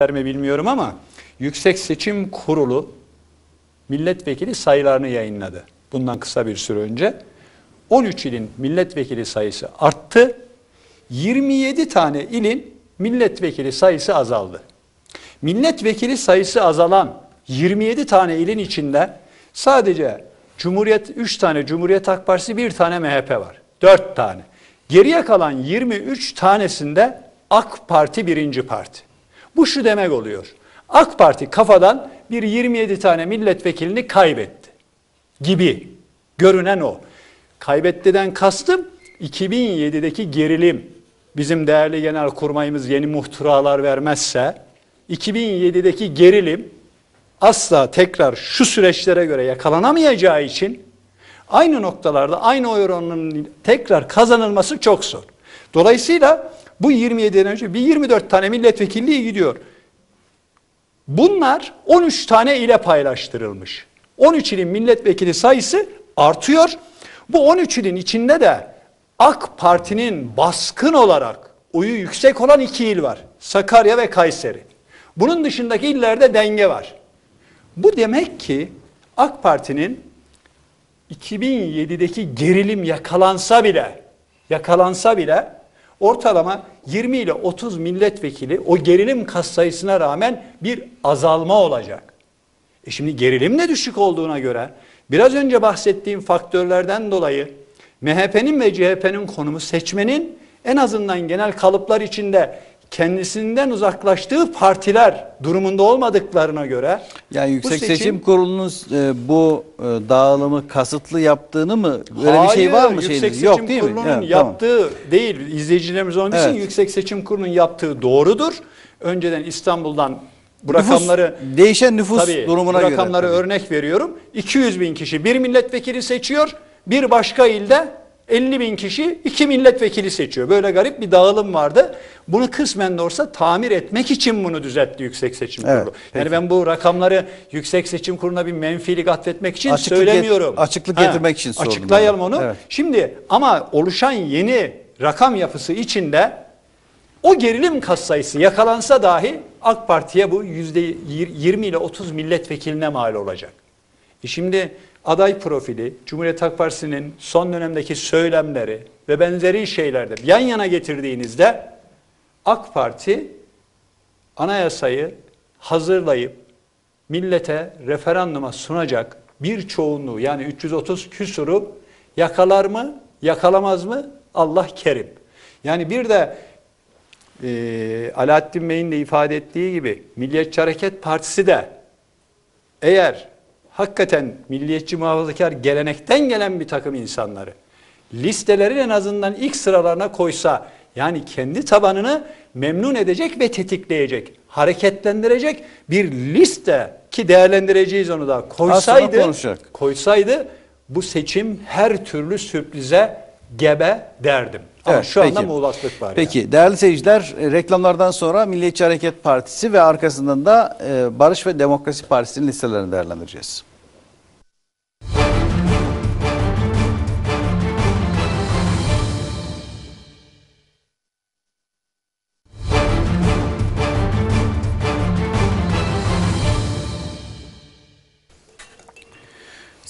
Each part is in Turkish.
mi bilmiyorum ama Yüksek Seçim Kurulu milletvekili sayılarını yayınladı. Bundan kısa bir süre önce. 13 ilin milletvekili sayısı arttı. 27 tane ilin milletvekili sayısı azaldı. Milletvekili sayısı azalan 27 tane ilin içinde sadece Cumhuriyet 3 tane Cumhuriyet Halk Partisi, 1 tane MHP var. 4 tane. Geriye kalan 23 tanesinde AK Parti birinci parti. Bu şu demek oluyor. AK Parti kafadan bir 27 tane milletvekilini kaybetti gibi görünen o. Kaybettiden kastım 2007'deki gerilim. Bizim değerli genel kurmayımız yeni muhtıralar vermezse 2007'deki gerilim asla tekrar şu süreçlere göre yakalanamayacağı için aynı noktalarda aynı oy oranının tekrar kazanılması çok zor. Dolayısıyla bu 27'den önce bir 24 tane milletvekilliği gidiyor. Bunlar 13 tane ile paylaştırılmış. 13 ilin milletvekili sayısı artıyor. Bu 13 ilin içinde de AK Parti'nin baskın olarak oyu yüksek olan iki il var. Sakarya ve Kayseri. Bunun dışındaki illerde denge var. Bu demek ki AK Parti'nin 2007'deki gerilim yakalansa bile yakalansa bile ortalama 20 ile 30 milletvekili o gerilim kas sayısına rağmen bir azalma olacak. E şimdi gerilim de düşük olduğuna göre biraz önce bahsettiğim faktörlerden dolayı MHP'nin ve CHP'nin konumu seçmenin en azından genel kalıplar içinde kendisinden uzaklaştığı partiler durumunda olmadıklarına göre Yani Yüksek bu seçim, Seçim Kurulu'nun e, bu e, dağılımı kasıtlı yaptığını mı? Böyle bir şey Hayır, var mı? Yüksek? Seçim Yok değil mi? Kurulu'nun Evet, tamam. yaptığı değil. İzleyicilerimiz onun için Evet. Yüksek Seçim Kurulu'nun yaptığı doğrudur. Önceden İstanbul'dan bu Nüfus- rakamları değişen nüfus Tabii, durumuna bu göre. rakamları tabii. örnek veriyorum. 200 bin kişi bir milletvekili seçiyor. Bir başka ilde 50 bin kişi iki milletvekili seçiyor. Böyle garip bir dağılım vardı. Bunu kısmen de olsa tamir etmek için bunu düzeltti Yüksek Seçim Evet, Kurulu. peki. Yani ben bu rakamları Yüksek Seçim Kurulu'na bir menfilik atfetmek için Açıklık söylemiyorum. get- açıklık getirmek için sordum Açıklayalım onu. Evet. Şimdi ama oluşan yeni rakam yapısı içinde o gerilim katsayısı yakalansa dahi AK Parti'ye bu yüzde yir- 20 ile 30 milletvekiline mal olacak. E şimdi aday profili, Cumhuriyet Halk Partisi'nin son dönemdeki söylemleri ve benzeri şeylerde yan yana getirdiğinizde AK Parti anayasayı hazırlayıp millete referanduma sunacak bir çoğunluğu yani 330 küsuru yakalar mı yakalamaz mı Allah kerim. Yani bir de e, Alaaddin Bey'in de ifade ettiği gibi Milliyetçi Hareket Partisi de eğer hakikaten milliyetçi muhafazakar gelenekten gelen bir takım insanları listelerin en azından ilk sıralarına koysa yani kendi tabanını memnun edecek ve tetikleyecek, hareketlendirecek bir liste ki değerlendireceğiz onu da koysaydı koysaydı bu seçim her türlü sürprize gebe derdim. Ama Evet, şu anda peki. muğlaklık var. yani. Peki değerli seyirciler e, reklamlardan sonra Milliyetçi Hareket Partisi ve arkasından da e, Barış ve Demokrasi Partisi'nin listelerini değerlendireceğiz.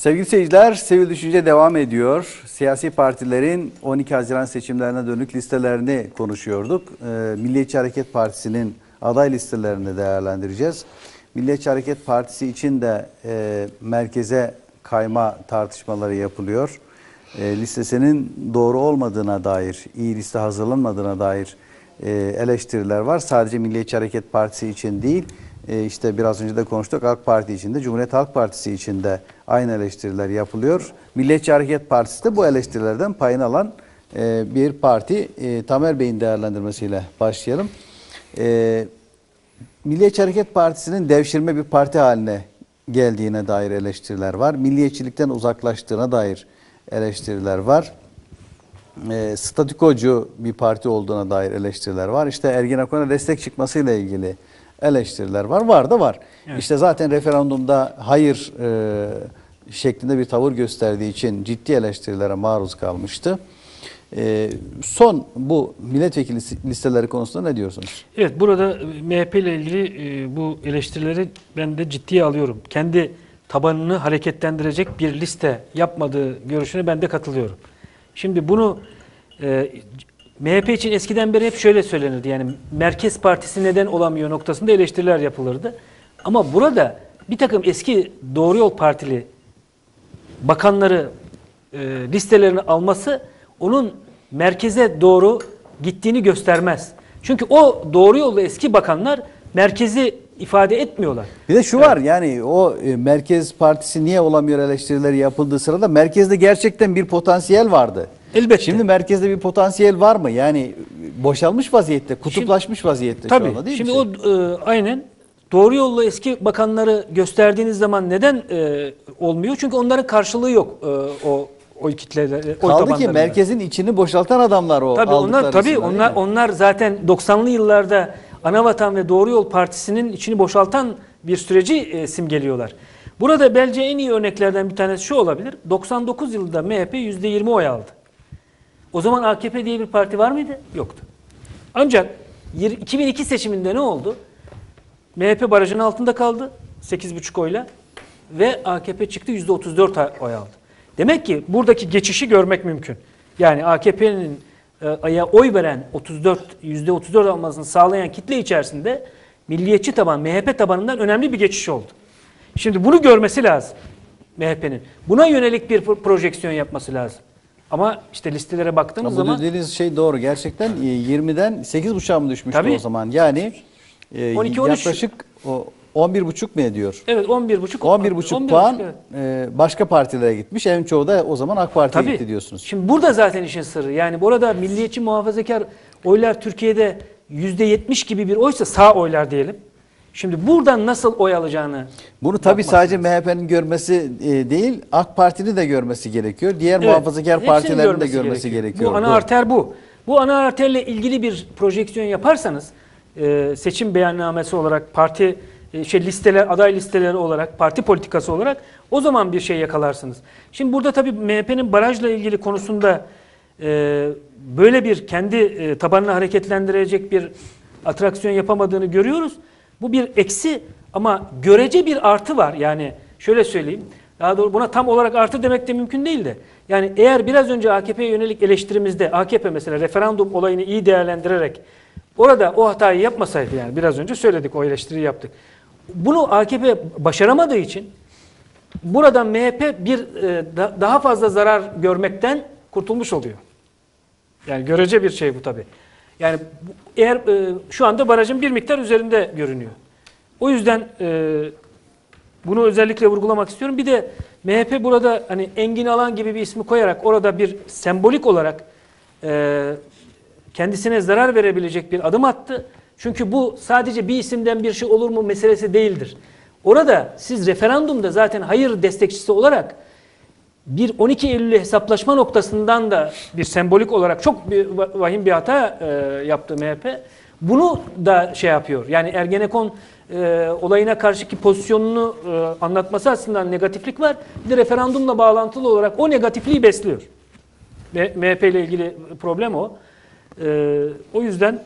Sevgili seyirciler, Sevil Düşünce devam ediyor. Siyasi partilerin 12 Haziran seçimlerine dönük listelerini konuşuyorduk. Ee, Milliyetçi Hareket Partisi'nin aday listelerini değerlendireceğiz. Milliyetçi Hareket Partisi için de e, merkeze kayma tartışmaları yapılıyor. E, listesinin doğru olmadığına dair, iyi liste hazırlanmadığına dair e, eleştiriler var. Sadece Milliyetçi Hareket Partisi için değil, e, işte biraz önce de konuştuk AK Parti için de Cumhuriyet Halk Partisi için de aynı eleştiriler yapılıyor. Milliyetçi Hareket Partisi de bu eleştirilerden payını alan e, bir parti. E, Tamer Bey'in değerlendirmesiyle başlayalım. E, Milliyetçi Hareket Partisi'nin devşirme bir parti haline geldiğine dair eleştiriler var. Milliyetçilikten uzaklaştığına dair eleştiriler var. E, statükocu bir parti olduğuna dair eleştiriler var. İşte Ergenekon'a destek çıkmasıyla ilgili eleştiriler var. Var da var. İşte zaten referandumda hayır e, şeklinde bir tavır gösterdiği için ciddi eleştirilere maruz kalmıştı. E, son bu milletvekili listeleri konusunda ne diyorsunuz? Evet burada MHP ile ilgili e, bu eleştirileri ben de ciddiye alıyorum. Kendi tabanını hareketlendirecek bir liste yapmadığı görüşüne ben de katılıyorum. Şimdi bunu e, MHP için eskiden beri hep şöyle söylenirdi. Yani Merkez Partisi neden olamıyor noktasında eleştiriler yapılırdı. Ama burada bir takım eski Doğru Yol Partili bakanları e, listelerini alması onun merkeze doğru gittiğini göstermez. Çünkü o doğru yolda eski bakanlar merkezi ifade etmiyorlar. Bir de şu var yani o e, Merkez Partisi niye olamıyor eleştirileri yapıldığı sırada merkezde gerçekten bir potansiyel vardı. Elbette. Şimdi merkezde bir potansiyel var mı? Yani boşalmış vaziyette, kutuplaşmış vaziyette Tabii. şu anda değil Şimdi mi? o e, aynen doğru yolla eski bakanları gösterdiğiniz zaman neden e, olmuyor? Çünkü onların karşılığı yok e, o oy kitleleri, oy Kaldı ki merkezin içini boşaltan adamlar o Tabii onlar tabii onlar onlar zaten 90'lı yıllarda Anavatan ve Doğru Yol Partisi'nin içini boşaltan bir süreci e, simgeliyorlar. Burada bence en iyi örneklerden bir tanesi şu olabilir. 99 yılında MHP %20 oy aldı. O zaman AKP diye bir parti var mıydı? Yoktu. Ancak yir- 2002 seçiminde ne oldu? MHP barajın altında kaldı 8,5 oyla ve AKP çıktı %34 oy aldı. Demek ki buradaki geçişi görmek mümkün. Yani AKP'nin e, aya oy veren 34 %34 almasını sağlayan kitle içerisinde milliyetçi taban MHP tabanından önemli bir geçiş oldu. Şimdi bunu görmesi lazım MHP'nin. Buna yönelik bir pro- projeksiyon yapması lazım. Ama işte listelere baktığımız bu zaman dediğiniz şey doğru. Gerçekten e, 20'den 8.5'a mı düşmüştü Tabii. o zaman? Yani e, 12, 13. yaklaşık o 11.5 mu ediyor? evet 11,5 11.5 puan e, başka partilere gitmiş. En çoğu da o zaman AK Parti'ye Tabii. gitti diyorsunuz. Şimdi burada zaten işin sırrı. Yani burada milliyetçi muhafazakar oylar Türkiye'de %70 gibi bir oysa sağ oylar diyelim. Şimdi buradan nasıl oy alacağını Bunu tabii sadece. MHP'nin görmesi e, değil, AK Parti'nin de görmesi gerekiyor. Diğer Evet, muhafazakar hepsinin partilerin de görmesi gerekiyor. Bu ana Doğru. arter bu. Bu ana arterle ilgili bir projeksiyon yaparsanız e, seçim beyannamesi olarak parti e, şey listeler aday listeleri olarak parti politikası olarak o zaman bir şey yakalarsınız. Şimdi burada tabii MHP'nin barajla ilgili konusunda e, böyle bir kendi e, tabanını hareketlendirecek bir atraksiyon yapamadığını görüyoruz. Bu bir eksi ama görece bir artı var. Yani şöyle söyleyeyim. Daha doğru buna tam olarak artı demek de mümkün değil de. Yani eğer biraz önce AKP'ye yönelik eleştirimizde AKP mesela referandum olayını iyi değerlendirerek orada o hatayı yapmasaydı yani biraz önce söyledik o eleştiriyi yaptık. Bunu AKP başaramadığı için buradan MHP bir e, da- daha fazla zarar görmekten kurtulmuş oluyor. Yani görece bir şey bu tabi. Yani eğer e, şu anda barajın bir miktar üzerinde görünüyor. O yüzden e, bunu özellikle vurgulamak istiyorum. Bir de MHP burada hani Engin Alan gibi bir ismi koyarak orada bir sembolik olarak e, kendisine zarar verebilecek bir adım attı. Çünkü bu sadece bir isimden bir şey olur mu meselesi değildir. Orada siz referandumda zaten hayır destekçisi olarak bir 12 Eylül'ü hesaplaşma noktasından da bir sembolik olarak çok bir va- vahim bir hata e, yaptı MHP. Bunu da şey yapıyor. Yani Ergenekon e, olayına karşıki pozisyonunu e, anlatması açısından negatiflik var. Bir de referandumla bağlantılı olarak o negatifliği besliyor. Ve MHP ile ilgili problem o. E, o yüzden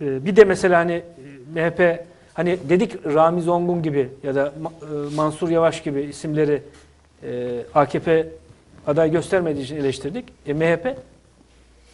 e, bir de mesela hani e, MHP hani dedik Ramiz Ongun gibi ya da e, Mansur Yavaş gibi isimleri e, AKP aday göstermediği için eleştirdik. E, MHP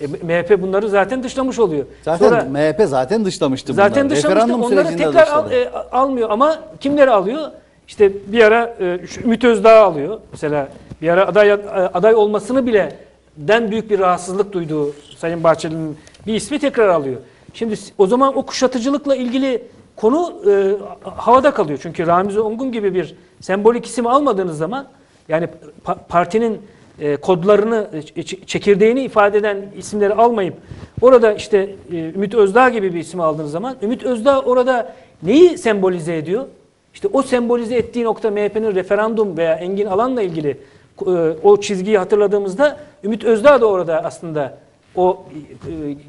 e, MHP bunları zaten dışlamış oluyor. Zaten Sonra MHP zaten dışlamıştı zaten bunları. dışlamıştı. Referandum Onları tekrar al- e, almıyor ama kimleri alıyor? İşte bir ara e, Ümit Özdağ alıyor. Mesela bir ara aday aday olmasını bile den büyük bir rahatsızlık duyduğu Sayın Bahçeli'nin bir ismi tekrar alıyor. Şimdi o zaman o kuşatıcılıkla ilgili konu e, havada kalıyor. Çünkü Ramiz Ongun gibi bir sembolik isim almadığınız zaman yani pa- partinin e, kodlarını, e, çekirdeğini ifade eden isimleri almayıp orada işte e, Ümit Özdağ gibi bir isim aldığınız zaman Ümit Özdağ orada neyi sembolize ediyor? İşte o sembolize ettiği nokta MHP'nin referandum veya Engin Alan'la ilgili o çizgiyi hatırladığımızda Ümit Özdağ da orada aslında o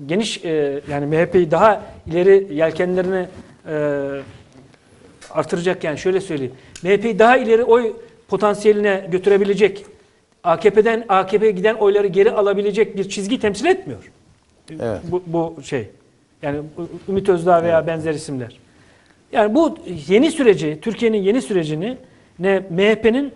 geniş yani MHP'yi daha ileri yelkenlerine e, artıracak yani şöyle söyleyeyim. MHP'yi daha ileri oy potansiyeline götürebilecek AKP'den AKP'ye giden oyları geri alabilecek bir çizgi temsil etmiyor. Evet. Bu, bu şey. Yani Ümit Özdağ veya benzer isimler. Yani bu yeni süreci, Türkiye'nin yeni sürecini ne MHP'nin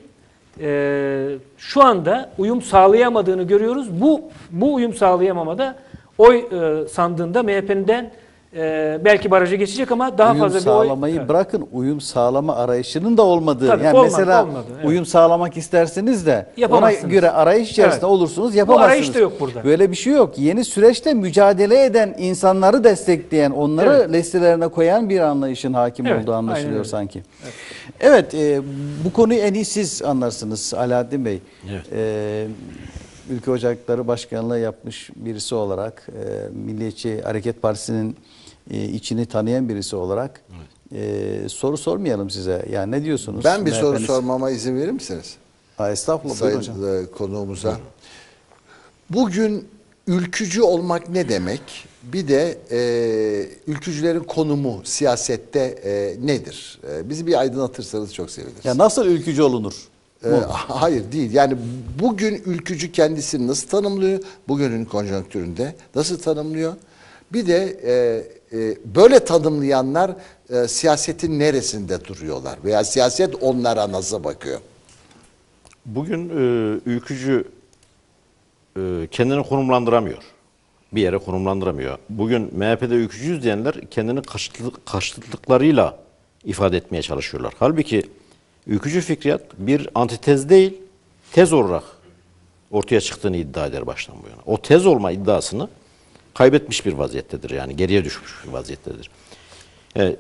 e, şu anda uyum sağlayamadığını görüyoruz. Bu bu uyum sağlayamamada oy e, sandığında MHP'den e, belki baraja geçecek ama daha uyum fazla bir oy sağlamayı Evet. bırakın uyum sağlama arayışının da olmadığı. Tabii, yani olmadı, mesela olmadı, evet. uyum sağlamak isterseniz de ona Yapamazsınız. göre arayış içerisinde Evet. olursunuz Bu yapamazsınız. arayış da yok burada. Böyle bir şey yok. Yeni süreçte mücadele eden insanları destekleyen, onları Evet. listelerine koyan bir anlayışın hakim Evet, olduğu anlaşılıyor sanki. Evet, e, bu konuyu en iyi siz anlarsınız Alaaddin Bey. Evet. E, Ülke Ocakları Başkanlığı yapmış birisi olarak, e, Milliyetçi Hareket Partisi'nin e, içini tanıyan birisi olarak e, soru sormayalım size. Yani ne diyorsunuz? Ben bir soru sormama izin verir misiniz? Ha, estağfurullah buyurun Sayın hocam. e, konuğumuza. Bugün ülkücü olmak ne demek? Bir de e, ülkücülerin konumu siyasette e, nedir? E, bizi bir aydınlatırsanız çok seviniriz. Ya nasıl ülkücü olunur? E, hayır değil. Yani bugün ülkücü kendisini nasıl tanımlıyor? Bugünün konjonktüründe nasıl tanımlıyor? Bir de e, e, böyle tanımlayanlar e, siyasetin neresinde duruyorlar? Veya siyaset onlara nasıl bakıyor? Bugün e, ülkücü e, kendini konumlandıramıyor. Bir yere konumlandıramıyor. Bugün MHP'de ülkücüyüz diyenler kendini karşıtlık, karşıtlıklarıyla ifade etmeye çalışıyorlar. Halbuki ülkücü fikriyat bir antitez değil, tez olarak ortaya çıktığını iddia eder baştan bu yana. O tez olma iddiasını kaybetmiş bir vaziyettedir. Yani geriye düşmüş bir vaziyettedir. Yani,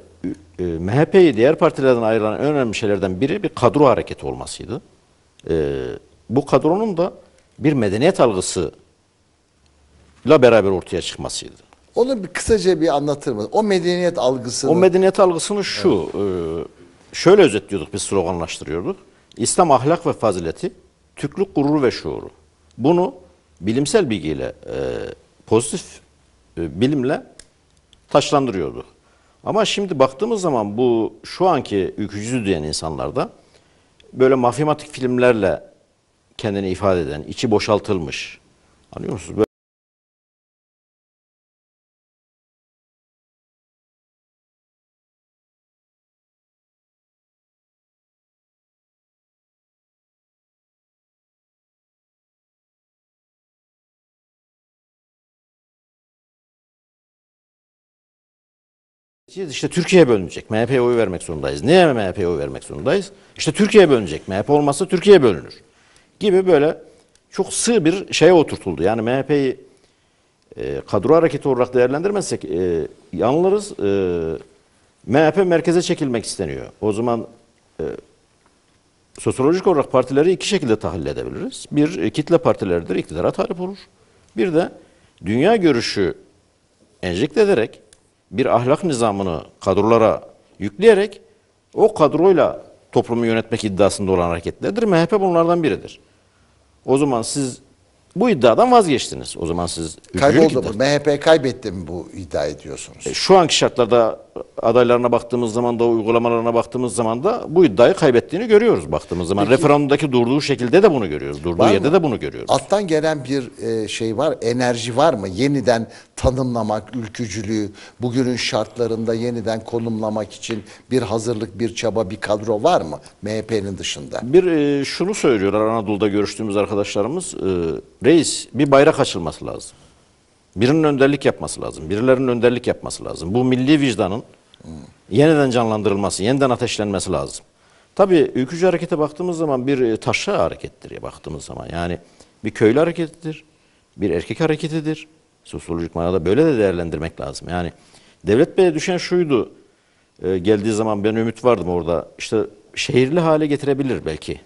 e, MHP'yi diğer partilerden ayrılan en önemli şeylerden biri bir kadro hareketi olmasıydı. E, bu kadronun da bir medeniyet algısıyla beraber ortaya çıkmasıydı. Onu bir kısaca bir anlatır mı? O medeniyet algısını O medeniyet algısını şu, e, şöyle özetliyorduk, biz sloganlaştırıyorduk. İslam ahlak ve fazileti, Türklük gururu ve şuuru. Bunu bilimsel bilgiyle, e, pozitif bilimle taşlandırıyorduk. Ama şimdi baktığımız zaman bu şu anki ülkücü diyen insanlarda böyle mafyamatik filmlerle kendini ifade eden, içi boşaltılmış. Anlıyor musunuz? Böyle İşte Türkiye bölünecek. MHP'ye oy vermek zorundayız. Niye MHP'ye oy vermek zorundayız? İşte Türkiye bölünecek. MHP olmazsa Türkiye bölünür. Gibi böyle çok sığ bir şeye oturtuldu. Yani MHP'yi e, kadro hareketi olarak değerlendirmezsek e, yanılırız. E, MHP merkeze çekilmek isteniyor. O zaman e, sosyolojik olarak partileri iki şekilde tahlil edebiliriz. Bir e, kitle partileridir, iktidara talip olur. Bir de dünya görüşü enjekte ederek bir ahlak nizamını kadrolara yükleyerek o kadroyla toplumu yönetmek iddiasında olan hareketlerdir. MHP bunlardan biridir. O zaman siz bu iddiadan vazgeçtiniz. O zaman siz kayboldu mu? MHP kaybetti mi bu iddia ediyorsunuz? E, Şu anki şartlarda adaylarına baktığımız zaman da uygulamalarına baktığımız zaman da bu iddiayı kaybettiğini görüyoruz baktığımız zaman. Referandumdaki durduğu şekilde de bunu görüyoruz. Durduğu yerde mı? de bunu görüyoruz. Alttan gelen bir e, şey var, enerji var mı? Yeniden tanımlamak ülkücülüğü, bugünün şartlarında yeniden konumlamak için bir hazırlık, bir çaba, bir kadro var mı MHP'nin dışında? Bir e, şunu söylüyorlar Anadolu'da görüştüğümüz arkadaşlarımız. e, reis bir bayrak açılması lazım. Birinin önderlik yapması lazım. Birilerinin önderlik yapması lazım. Bu milli vicdanın yeniden canlandırılması, yeniden ateşlenmesi lazım. Tabii ülkücü harekete baktığımız zaman bir e, taşra harekettir ya baktığımız zaman. Yani bir köylü hareketidir, bir erkek hareketidir. Sosyolojik manada böyle de değerlendirmek lazım. Yani Devlet Bey'e düşen şuydu. e, geldiği zaman ben ümit vardım orada. İşte şehirli hale getirebilir belki.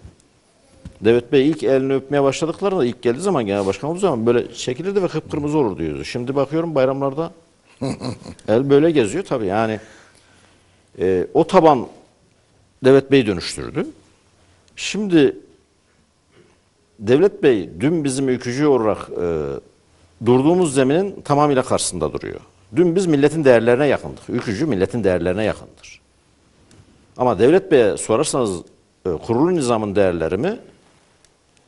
Devlet Bey ilk elini öpmeye başladıklarında ilk geldiği zaman genel başkan olduğu zaman böyle çekilirdi ve kıpkırmızı olur diyordu. Şimdi bakıyorum bayramlarda el böyle geziyor tabii yani e, o taban Devlet Bey dönüştürdü. Şimdi Devlet Bey dün bizim ülkücü olarak e, durduğumuz zeminin tamamıyla karşısında duruyor. Dün biz milletin değerlerine yakındık. Ülkücü milletin değerlerine yakındır. Ama Devlet Bey'e sorarsanız e, kurulu nizamın değerleri mi?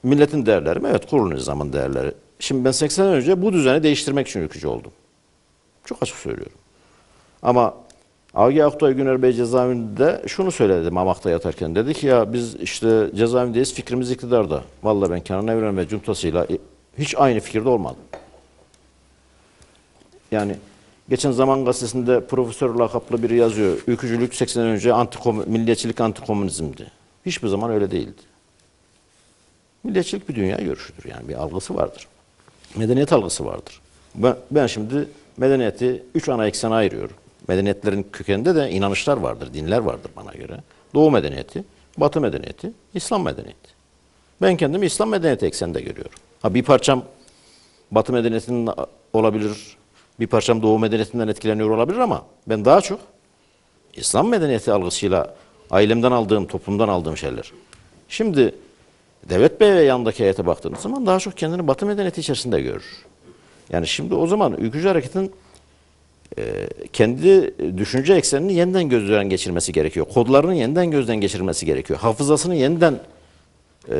Milletin değerleri mi? Evet kurulu nizamın değerleri. Şimdi ben 80 sene önce bu düzeni değiştirmek için ülkücü oldum. Çok açık söylüyorum. Ama Agi Aktay Güner Bey cezaevinde şunu söyledi Mamak'ta yatarken. Dedi ki ya biz işte cezaevindeyiz fikrimiz iktidarda. Vallahi ben Kenan Evren ve cuntasıyla hiç aynı fikirde olmadım. Yani geçen Zaman Gazetesi'nde profesör lakaplı biri yazıyor. Ülkücülük 80 önce antikom milliyetçilik antikomünizmdi. Hiçbir zaman öyle değildi. Milliyetçilik bir dünya görüşüdür yani bir algısı vardır. Medeniyet algısı vardır. Ben, ben şimdi medeniyeti üç ana eksene ayırıyorum. Medeniyetlerin kökeninde de inanışlar vardır, dinler vardır bana göre. Doğu medeniyeti, Batı medeniyeti, İslam medeniyeti. Ben kendimi İslam medeniyeti ekseninde görüyorum. Ha bir parçam Batı medeniyetinin olabilir, bir parçam Doğu medeniyetinden etkileniyor olabilir ama ben daha çok İslam medeniyeti algısıyla ailemden aldığım, toplumdan aldığım şeyler. Şimdi Devlet Bey ve yanındaki heyete baktığınız zaman daha çok kendini Batı medeniyeti içerisinde görür. Yani şimdi o zaman ülkücü hareketin e, kendi düşünce eksenini yeniden gözden geçirmesi gerekiyor. Kodlarını yeniden gözden geçirmesi gerekiyor. Hafızasını yeniden e,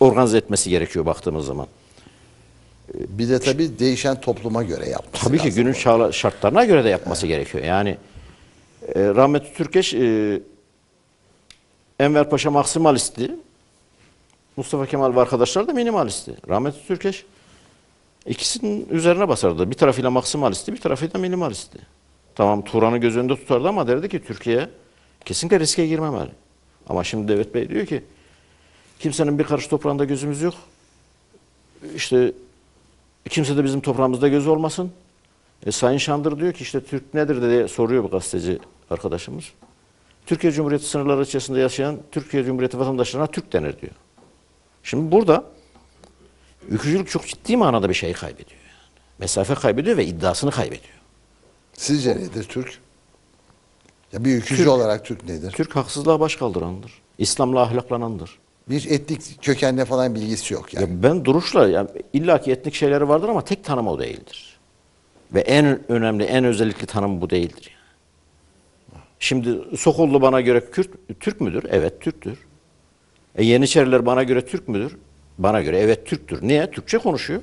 organize etmesi gerekiyor baktığımız zaman. Bir de tabii değişen topluma göre yapması Tabii ki günün şartla- şartlarına göre de yapması gerekiyor. Yani e, rahmetli Türkeş e, Enver Paşa maksimalisti. Mustafa Kemal ve arkadaşlar da minimalisti. Rahmetli Türkeş ikisinin üzerine basardı. Bir tarafıyla maksimalisti, bir tarafıyla minimalisti. Tamam Turan'ı göz önünde tutardı ama derdi ki Türkiye kesinlikle riske girmemeli. Ama şimdi Devlet Bey diyor ki kimsenin bir karış toprağında gözümüz yok. İşte kimse de bizim toprağımızda gözü olmasın. E, Sayın Şandır diyor ki işte Türk nedir diye soruyor bu gazeteci arkadaşımız. Türkiye Cumhuriyeti sınırları içerisinde yaşayan Türkiye Cumhuriyeti vatandaşlarına Türk denir diyor. Şimdi burada ülkücülük çok ciddi manada bir şey kaybediyor. Yani. Mesafe kaybediyor ve iddiasını kaybediyor. Sizce nedir Türk? Ya bir ülkücü olarak Türk nedir? Türk haksızlığa baş kaldırandır. İslam'la ahlaklanandır. Bir etnik kökenle falan bilgisi yok yani. Ya ben duruşla yani illaki etnik şeyleri vardır ama tek tanım o değildir. Ve en önemli, en özellikli tanım bu değildir. Yani. Şimdi Sokollu bana göre Kürt, Türk müdür? Evet Türktür. E Yeniçeriler bana göre Türk müdür? Bana göre evet Türktür. Niye? Türkçe konuşuyor.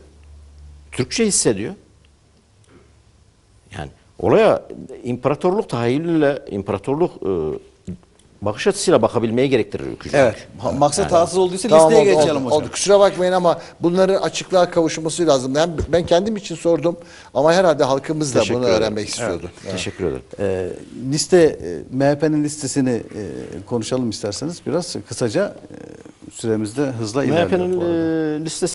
Türkçe hissediyor. Yani olaya imparatorluk tahayyülüyle, imparatorluk e, bakış açısıyla bakabilmeyi gerektirir ülkücülük. Evet. Maksat tatsız olduysa Tamam, listeye oldu, geçelim oldu, hocam. oldu. Kusura bakmayın ama bunların açıklığa kavuşması lazım. Ben, ben kendim için sordum ama herhalde halkımız da Teşekkür bunu ederim. öğrenmek istiyordu. Evet. Teşekkür ederim. Ee, liste e, MHP'nin listesini e, konuşalım isterseniz biraz kısaca e, süremizde hızla ilerliyor. MHP'nin arada. e, listesi